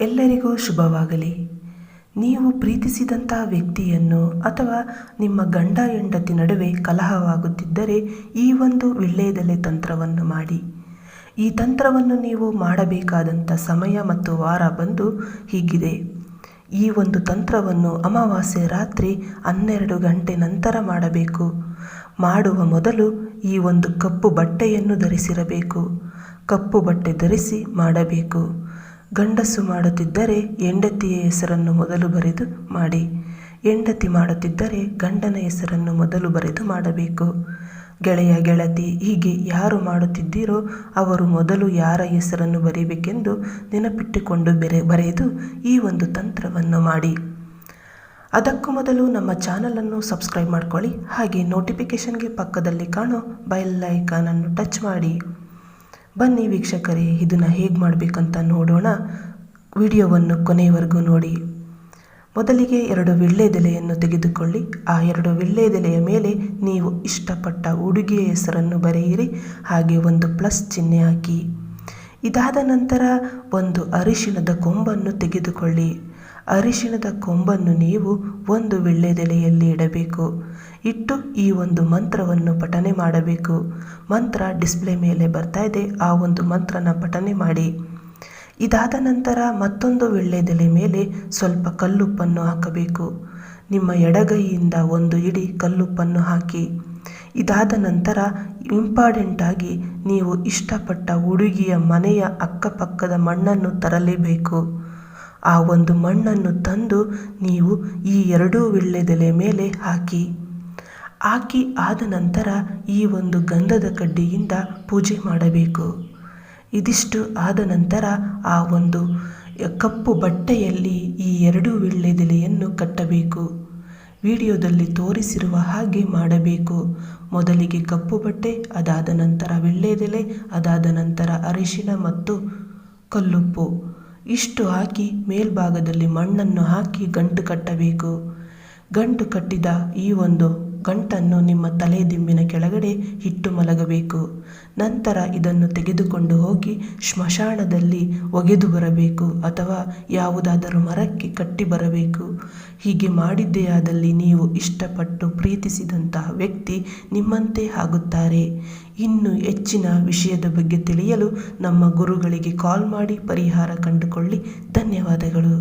ಎಲ್ಲರಿಗೂ ಶುಭವಾಗಲಿ. ನೀವು ಪ್ರೀತಿಸಿದಂಥ ವ್ಯಕ್ತಿಯನ್ನು ಅಥವಾ ನಿಮ್ಮ ಗಂಡ ಹೆಂಡತಿ ನಡುವೆ ಕಲಹವಾಗುತ್ತಿದ್ದರೆ ಈ ಒಂದು ವಿಳ್ಳೆದೆಲೆ ತಂತ್ರವನ್ನು ಮಾಡಿ. ಈ ತಂತ್ರವನ್ನು ನೀವು ಮಾಡಬೇಕಾದಂಥ ಸಮಯ ಮತ್ತು ವಾರ ಬಂದು ಹೀಗಿದೆ. ಈ ಒಂದು ತಂತ್ರವನ್ನು ಅಮಾವಾಸ್ಯೆ ರಾತ್ರಿ ಹನ್ನೆರಡು ಗಂಟೆ ನಂತರ ಮಾಡಬೇಕು. ಮಾಡುವ ಮೊದಲು ಈ ಒಂದು ಕಪ್ಪು ಬಟ್ಟೆಯನ್ನು ಧರಿಸಿರಬೇಕು. ಕಪ್ಪು ಬಟ್ಟೆ ಧರಿಸಿ ಮಾಡಬೇಕು. ಗಂಡಸು ಮಾಡುತ್ತಿದ್ದರೆ ಹೆಂಡತಿಯ ಹೆಸರನ್ನು ಮೊದಲು ಬರೆದು ಮಾಡಿ. ಹೆಂಡತಿ ಮಾಡುತ್ತಿದ್ದರೆ ಗಂಡನ ಹೆಸರನ್ನು ಮೊದಲು ಬರೆದು ಮಾಡಬೇಕು. ಗೆಳೆಯ ಗೆಳತಿ, ಹೀಗೆ ಯಾರು ಮಾಡುತ್ತಿದ್ದೀರೋ ಅವರು ಮೊದಲು ಯಾರ ಹೆಸರನ್ನು ಬರೀಬೇಕೆಂದು ನೆನಪಿಟ್ಟುಕೊಂಡು ಬೆರೆ, ಬರೆದು ಈ ಒಂದು ತಂತ್ರವನ್ನು ಮಾಡಿ. ಅದಕ್ಕೂ ಮೊದಲು ನಮ್ಮ ಚಾನಲನ್ನು ಸಬ್ಸ್ಕ್ರೈಬ್ ಮಾಡ್ಕೊಳ್ಳಿ. ಹಾಗೆ ನೋಟಿಫಿಕೇಷನ್ಗೆ ಪಕ್ಕದಲ್ಲಿ ಕಾಣೋ ಬೈಲ್ ಐಕಾನನ್ನು ಟಚ್ ಮಾಡಿ. ಬನ್ನಿ ವೀಕ್ಷಕರೇ, ಇದನ್ನು ಹೇಗೆ ಮಾಡಬೇಕಂತ ನೋಡೋಣ ವಿಡಿಯೋವನ್ನು ಕೊನೆಯವರೆಗೂ ನೋಡಿ. ಮೊದಲಿಗೆ ಎರಡು ವಿಳ್ಳೆದೆಲೆಯನ್ನು ತೆಗೆದುಕೊಳ್ಳಿ. ಆ ಎರಡು ವಿಳ್ಳೆದೆಲೆಯ ಮೇಲೆ ನೀವು ಇಷ್ಟಪಟ್ಟ ಉಡುಗೆಯ ಹೆಸರನ್ನು ಬರೆಯಿರಿ. ಹಾಗೆ ಒಂದು ಪ್ಲಸ್ ಚಿಹ್ನೆ ಹಾಕಿ. ಇದಾದ ನಂತರ ಒಂದು ಅರಿಶಿಣದ ಕೊಂಬನ್ನು ತೆಗೆದುಕೊಳ್ಳಿ. ಅರಿಶಿಣದ ಕೊಂಬನ್ನು ನೀವು ಒಂದು ವೀಳ್ಯದೆಲೆಯಲ್ಲಿ ಇಡಬೇಕು. ಇಟ್ಟು ಈ ಒಂದು ಮಂತ್ರವನ್ನು ಪಠನೆ ಮಾಡಬೇಕು. ಮಂತ್ರ ಡಿಸ್ಪ್ಲೇ ಮೇಲೆ ಬರ್ತಾ ಇದೆ. ಆ ಒಂದು ಮಂತ್ರನ ಪಠನೆ ಮಾಡಿ. ಇದಾದ ನಂತರ ಮತ್ತೊಂದು ವಿಳ್ಳೆದೆಲೆ ಮೇಲೆ ಸ್ವಲ್ಪ ಕಲ್ಲುಪ್ಪನ್ನು ಹಾಕಬೇಕು. ನಿಮ್ಮ ಎಡಗೈಯಿಂದ ಒಂದು ಇಡಿ ಕಲ್ಲುಪ್ಪನ್ನು ಹಾಕಿ. ಇದಾದ ನಂತರ ಇಂಪಾರ್ಟೆಂಟಾಗಿ ನೀವು ಇಷ್ಟಪಟ್ಟ ಹುಡುಗಿಯ ಮನೆಯ ಅಕ್ಕಪಕ್ಕದ ಮಣ್ಣನ್ನು ತರಲೇಬೇಕು. ಆ ಒಂದು ಮಣ್ಣನ್ನು ತಂದು ನೀವು ಈ ಎರಡೂ ವಿಳ್ಳೆದೆಲೆ ಮೇಲೆ ಹಾಕಿ. ಹಾಕಿ ಆದ ನಂತರ ಈ ಒಂದು ಗಂಧದ ಕಡ್ಡಿಯಿಂದ ಪೂಜೆ ಮಾಡಬೇಕು. ಇದಿಷ್ಟು ಆದ ನಂತರ ಆ ಒಂದು ಕಪ್ಪು ಬಟ್ಟೆಯಲ್ಲಿ ಈ ಎರಡು ವಿಳ್ಳೆದೆಲೆಯನ್ನು ಕಟ್ಟಬೇಕು. ವಿಡಿಯೋದಲ್ಲಿ ತೋರಿಸಿರುವ ಹಾಗೆ ಮಾಡಬೇಕು. ಮೊದಲಿಗೆ ಕಪ್ಪು ಬಟ್ಟೆ, ಅದಾದ ನಂತರ ವಿಳ್ಳೆದೆಲೆ, ಅದಾದ ನಂತರ ಅರಿಶಿಣ ಮತ್ತು ಕಲ್ಲುಪ್ಪು. ಇಷ್ಟು ಹಾಕಿ ಮೇಲ್ಭಾಗದಲ್ಲಿ ಮಣ್ಣನ್ನು ಹಾಕಿ ಗಂಟು ಕಟ್ಟಬೇಕು. ಗಂಟು ಕಟ್ಟಿದ ಈ ಒಂದು ಗಂಟನ್ನು ನಿಮ್ಮ ತಲೆ ದಿಂಬಿನ ಕೆಳಗಡೆ ಇಟ್ಟು ಮಲಗಬೇಕು. ನಂತರ ಇದನ್ನು ತೆಗೆದುಕೊಂಡು ಹೋಗಿ ಸ್ಮಶಾನದಲ್ಲಿ ಒಗೆದು ಬರಬೇಕು ಅಥವಾ ಯಾವುದಾದರೂ ಮರಕ್ಕೆ ಕಟ್ಟಿ ಬರಬೇಕು. ಹೀಗೆ ಮಾಡಿದ್ದೇ ಆದಲ್ಲಿ ನೀವು ಇಷ್ಟಪಟ್ಟು ಪ್ರೀತಿಸಿದಂತಹ ವ್ಯಕ್ತಿ ನಿಮ್ಮಂತೆ ಆಗುತ್ತಾರೆ. ಇನ್ನು ಹೆಚ್ಚಿನ ವಿಷಯದ ಬಗ್ಗೆ ತಿಳಿಯಲು ನಮ್ಮ ಗುರುಗಳಿಗೆ ಕಾಲ್ ಮಾಡಿ ಪರಿಹಾರ ಕಂಡುಕೊಳ್ಳಿ. ಧನ್ಯವಾದಗಳು.